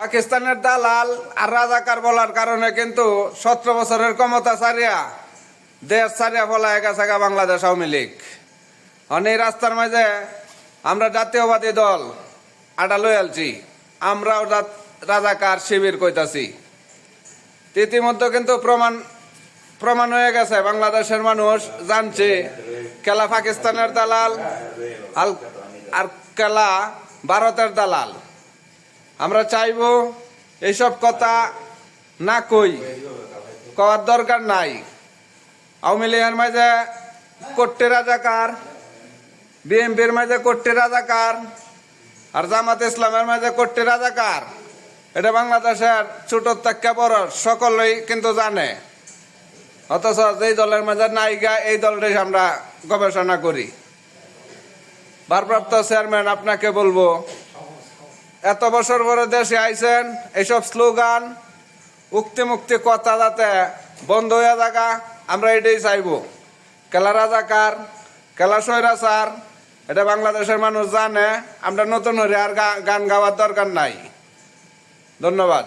পাকিস্তানের দালাল আর রাজাকার বলার কারণে কিন্তু সতেরো বছরের ক্ষমতা ছাড়িয়া দেশ ছাড়িয়া ফলায় গেছে গা বাংলাদেশ আওয়ামী লীগ। অনেক রাস্তার মাঝে আমরা জাতীয়বাদী দল, আটা লয়ালছি আমরাও রাজাকার শিবির কইতাছি। ইতিমধ্যে কিন্তু প্রমাণ প্রমাণ হয়ে গেছে, বাংলাদেশের মানুষ জানছে কেলা পাকিস্তানের দালাল আর কেলা ভারতের দালাল। আমরা চাইব এইসব কথা না কই, কওয়ার দরকার নাই। আওয়ামী লীগের মাঝে কোট্টে রাজাকার, বিএনপির মাঝে কোট্টে রাজাকার, আর জামাত ইসলামের মাঝে কোট্টে রাজাকার। এটা বাংলাদেশের ছোট থেকে বড় সকলেই কিন্তু জানে। অথচ যেই দলের মাঝে নায়িকা, এই দলটাই আমরা গবেষণা করি। ভারপ্রাপ্ত চেয়ারম্যান, আপনাকে বলব এত বছর পরে দেশে আইছেন, এইসব স্লোগান, উক্তি মুক্তি কথা যাতে বন্ধ হয়ে থাকা, আমরা এটাই চাইব। রাজাকার কেলা সার এটা বাংলাদেশের মানুষ জানে, আমরা নতুন হরে আর গান গাওয়ার দরকার নাই। ধন্যবাদ।